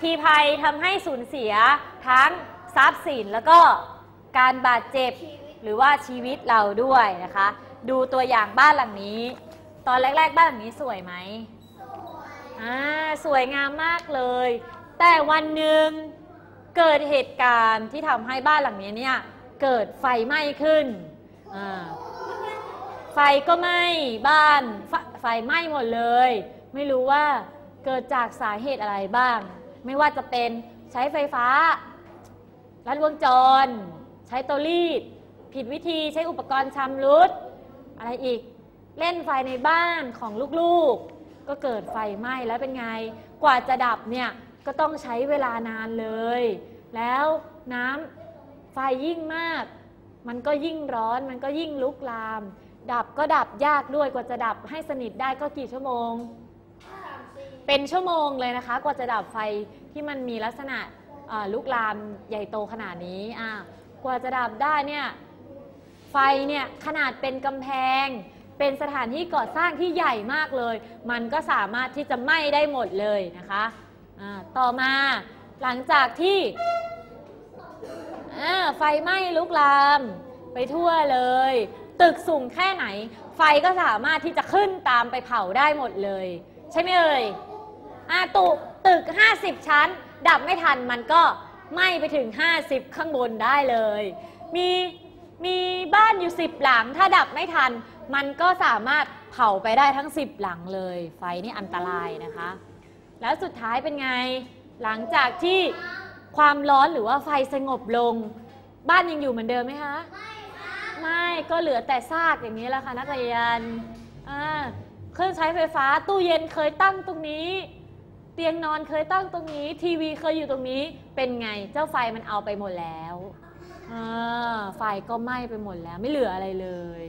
คีภัยทำให้สูญเสียทั้งทรัพย์สินแล้วก็การบาดเจ็บหรือว่าชีวิตเราด้วยนะคะ ดูตัวอย่างบ้านหลังนี้ ตอนแรก ๆ บ้านหลังนี้สวยไหมอ่าสวยงามมากเลย แต่วันหนึ่งเกิดเหตุการณ์ที่ทำให้บ้านหลังนี้เนี่ยเกิดไฟไหม้ขึ้นอ่าไฟก็ไหม้บ้านไฟไฟไหม้หมดเลย ไม่รู้ว่าเกิดจากสาเหตุอะไรบ้าง ไม่ว่าจะเป็นใช้ไฟฟ้าลัดวงจร ใช้เตารีด ผิดวิธีใช้อุปกรณ์ชำรุด อะไรอีก เล่นไฟในบ้านของลูกๆ ก็เกิดไฟไหม้แล้วเป็นไง กว่าจะดับเนี่ย ก็ต้องใช้เวลานานเลย แล้วน้ำไฟยิ่งมาก มันก็ยิ่งร้อนมันก็ยิ่งลุกลาม ดับก็ดับยากด้วยกว่าจะดับให้สนิทได้ก็กี่ชั่วโมง เป็นชั่วโมงเลยนะคะ กว่าจะดับไฟที่มันมีลักษณะลุกลามใหญ่โตขนาดนี้กว่าจะดับได้เนี่ยไฟเนี่ยขนาดเป็นกำแพง เป็นสถานที่ก่อสร้างที่ใหญ่มากเลย มันก็สามารถที่จะไหม้ได้หมดเลยนะคะต่อมาหลังจากที่ไฟไหม้ลุกลามไปทั่วเลย ตึกสูงแค่ไหน ไฟก็สามารถที่จะขึ้นตามไปเผาได้หมดเลย ใช่ไหมเอ่ย อาตุตึก 50 ชั้น ดับไม่ทันมันก็ไหม้ไปถึง 50 ข้างบนได้เลย มีมีบ้านอยู่ 10 หลัง ถ้าดับไม่ทัน มันก็สามารถเผาไปได้ทั้ง 10 หลังเลย ไฟนี่อันตรายนะคะ แล้วสุดท้ายเป็นไง หลังจากที่ความร้อนหรือว่าไฟสงบลง บ้านยังอยู่เหมือนเดิมไหมคะ ไม่ก็เหลือแต่ซากอย่างนี้แหละค่ะนักเรียน อ่า เครื่องใช้ไฟฟ้าตู้เย็นเคยตั้งตรงนี้ เตียงนอนเคยตั้งตรงนี้ ทีวีเคยอยู่ตรงนี้เป็นไงเจ้าไฟมันเอาไปหมดแล้วอ่าไฟก็ไหม้ไปหมดแล้ว ไม่เหลืออะไรเลย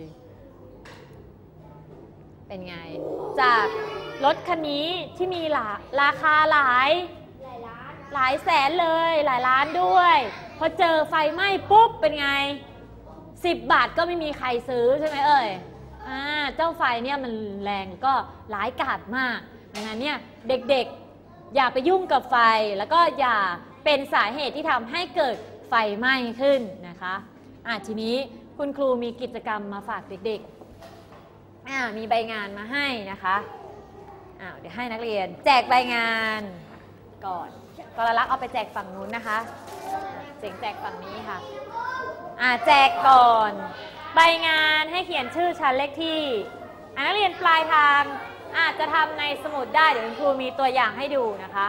เป็นไง จากรถคันนี้ที่มีหลาราคาหลายหลายแสนเลยหลายล้านด้วย พอเจอไฟไหม้ปุ๊บเป็นไง10บาทก็ไม่มีใครซื้อใช่ไหมเอ่ยอ่าเจ้าไฟเนี่ยมันแรงก็ร้ายกาจมากดังนั้นเนี่ยเด็กๆ อย่าไปยุ่งกับไฟ แล้วก็อย่าเป็นสาเหตุที่ทำให้เกิดไฟไหม้ขึ้นนะคะอะทีนี้คุณครูมีกิจกรรมมาฝากเด็กๆอ่ามีใบงานมาให้นะคะอ้าวเดี๋ยวให้นักเรียน แจกใบงานก่อนกรลักษ์เอาไปแจกฝั่งนู้นนะคะเจ๋งแจกฝั่งนี้ค่ะอ่าแจกก่อน ใบงานให้เขียนชื่อชั้นเลขที่นักเรียนปลายทาง อาจจะทำในสมุดได้ เดี๋ยวครูมีตัวอย่างให้ดูนะคะ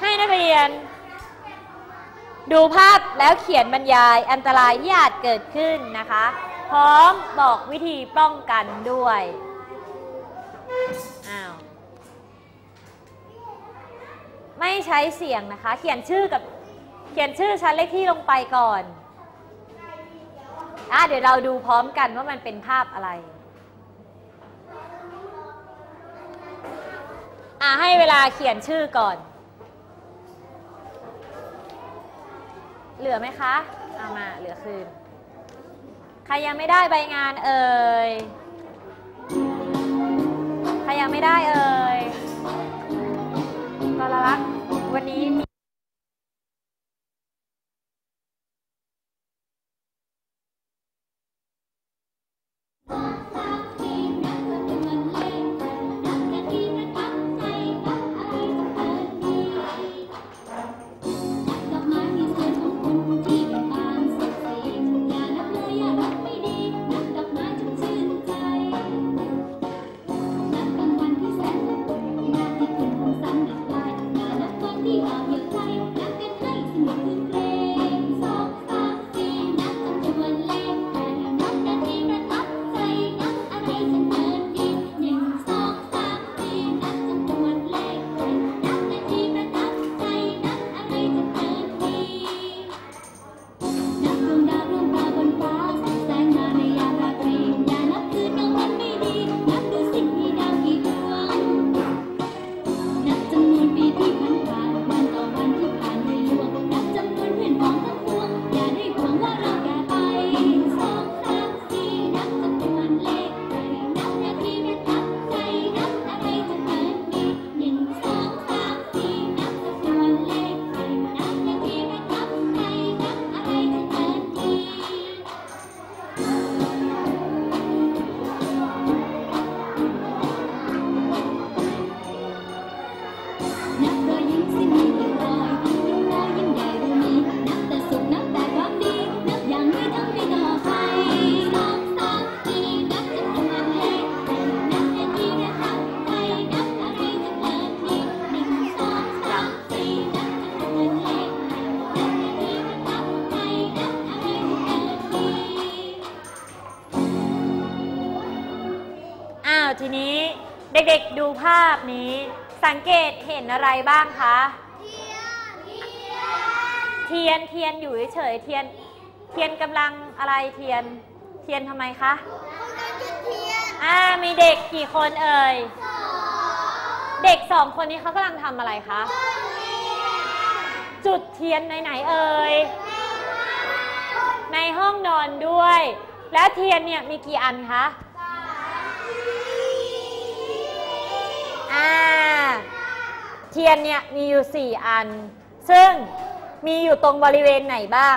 ให้นักเรียน ดูภาพแล้วเขียนบรรยายอันตรายที่อาจเกิดขึ้นนะคะ พร้อมบอกวิธีป้องกันด้วยอ้าวไม่ใช้เสียงนะคะ เขียนชื่อกับเขียนชื่อชั้นเลขที่ลงไปก่อนอะเดี๋ยวเราดูพร้อมกันว่ามันเป็นภาพอะไร อ่าให้เวลาเขียนชื่อก่อน เหลือไหมคะ เอามาเหลือคืน ใครยังไม่ได้ใบงานเอ่ย ใครยังไม่ได้เอ่ยกรลักษ์วันนี้าพนี้สังเกตเห็นอะไรบ้างคะ เทียน เทียนอยู่เฉยๆเทียน เทียนกำลังอะไรเทียน เทียนทำไมคะอ่ามีเด็กกี่คนเอ่ย เด็กสองคนนี้เขากำลังทำอะไรคะ จุดเทียนไหนๆเอ่ย ในห้องนอนด้วย แล้วเทียนเนี่ยมีกี่อันคะ อ่าเทียนเนี่ยมีอยู่ 4 อัน ซึ่งมีอยู่ตรงบริเวณไหนบ้าง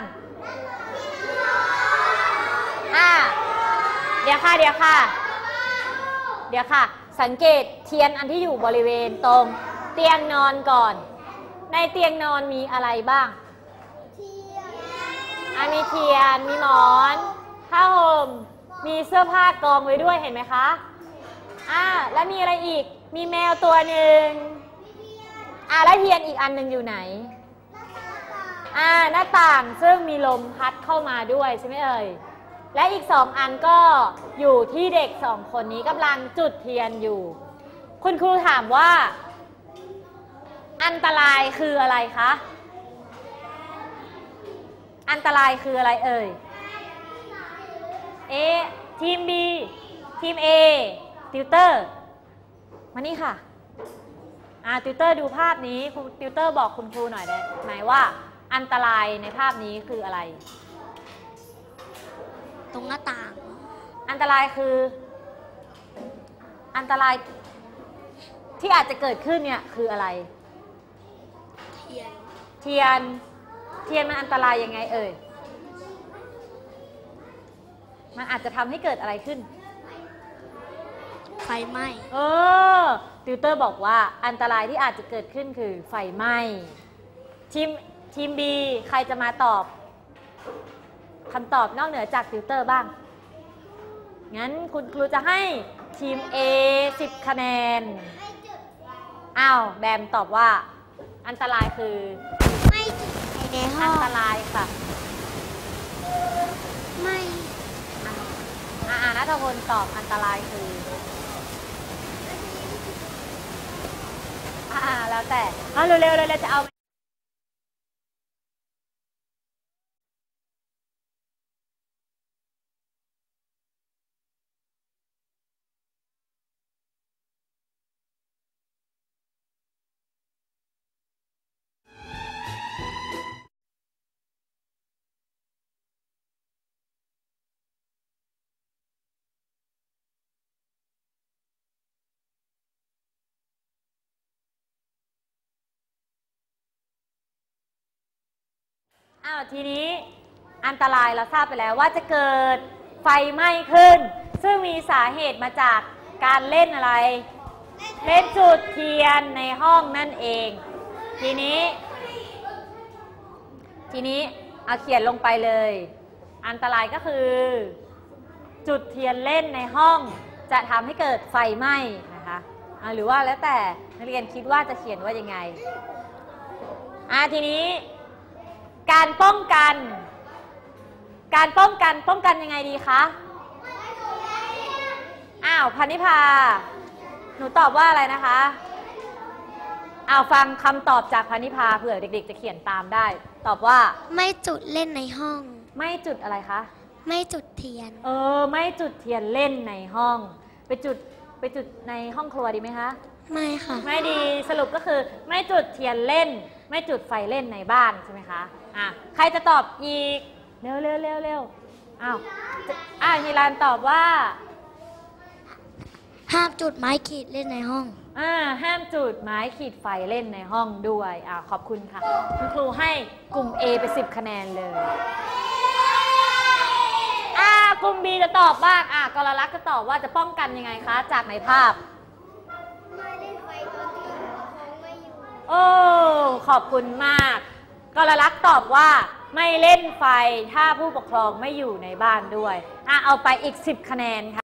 อ่าเดี๋ยวค่ะ เดี๋ยวค่ะ เดี๋ยวค่ะ สังเกตเทียนอันที่อยู่บริเวณตรง เตียงนอนก่อน ในเตียงนอนมีอะไรบ้างอะมีเทียน มีหมอนผ้าห่มมีเสื้อผ้ากองไว้ด้วยเห็นไหมคะ อ่า แล้วมีอะไรอีก มีแมวตัวหนึ่งอ่าแล้วเทียนอีกอันหนึ่งอยู่ไหนอ่าหน้าต่างซึ่งมีลมพัดเข้ามาด้วยใช่ไหมเอ่ยและอีกสองอันก็อยู่ที่เด็กสองคนนี้กำลังจุดเทียนอยู่ คุณครูถามว่า อันตรายคืออะไรคะ อันตรายคืออะไรเอ่ยเอทีม B ทีม A ติวเตอร์ มานี่ค่ะอ่าติวเตอร์ดูภาพนี้คุณติวเตอร์บอกคุณครูหน่อยได้ไหมว่าอันตรายในภาพนี้คืออะไร ตรงหน้าต่าง อันตรายคือ อันตรายที่อาจจะเกิดขึ้นเนี่ยคืออะไร เทียน เทียน เทียนมันอันตรายยังไงเอ่ย มันอาจจะทำให้เกิดอะไรขึ้น ไฟไหม้ เออ ติวเตอร์บอกว่าอันตรายที่อาจจะเกิดขึ้นคือไฟไหม้ ทีมทีม B ใครจะมาตอบคำตอบนอกเหนือจากติวเตอร์บ้าง งั้นคุณครูจะให้ทีม A 10 คะแนน อ้าว แบมตอบว่า อันตรายคือ ไม่จุดไฟในห้อัอนงตรายค่ะ ไม่ อ่านัทพลตอบอันตรายคือ อ่าแล้วแต่เอาเร็วๆเลยเราจะเอา อ้าวทีนี้อันตรายเราทราบไปแล้วว่าจะเกิดไฟไหม้ขึ้น ซึ่งมีสาเหตุมาจากการเล่นอะไร เล่นจุดเทียนในห้องนั่นเอง ทีนี้ ทีนี้เอาเขียนลงไปเลย อันตรายก็คือ จุดเทียนเล่นในห้องจะทำให้เกิดไฟไหม้นะคะหรือว่าแล้วแต่นักเรียนคิดว่าจะเขียนว่ายังไงอ่าทีนี้ การป้องกัน การป้องกันป้องกันยังไงดีคะอ้าวพันนิพา หนูตอบว่าอะไรนะคะอ้าวฟังคำตอบจากพันนิพาเผื่อเด็ก ๆ จะเขียนตามได้ ตอบว่า ไม่จุดเล่นในห้อง ไม่จุดอะไรคะ ไม่จุดเทียน เออ ไม่จุดเทียนเล่นในห้อง ไปจุดไปจุดในห้องครัวดีไหมคะ ไม่ค่ะ ไม่ดีสรุปก็คือไม่จุดเทียนเล่น ไม่จุดไฟเล่นในบ้านใช่ไหมคะอะใครจะตอบอีก เร็วเร็วเร็วเร็วอ้าวจะอะฮิรันตอบว่า ห้ามจุดไม้ขีดเล่นในห้องอ่าห้ามจุดไม้ขีดไฟเล่นในห้องด้วยอ่าขอบคุณค่ะคุณครูให้กลุ่ม A ไป 10 คะแนนเลยอ่ากลุ่ม B จะตอบบ้างอ่ากรลักษณ์จะตอบว่าจะป้องกันยังไงคะ จากในภาพ โอ้ขอบคุณมากกรลักษ์ตอบว่าไม่เล่นไฟถ้าผู้ปกครองไม่อยู่ในบ้านด้วยอะเอาไปอีก 10 คะแนนค่ะ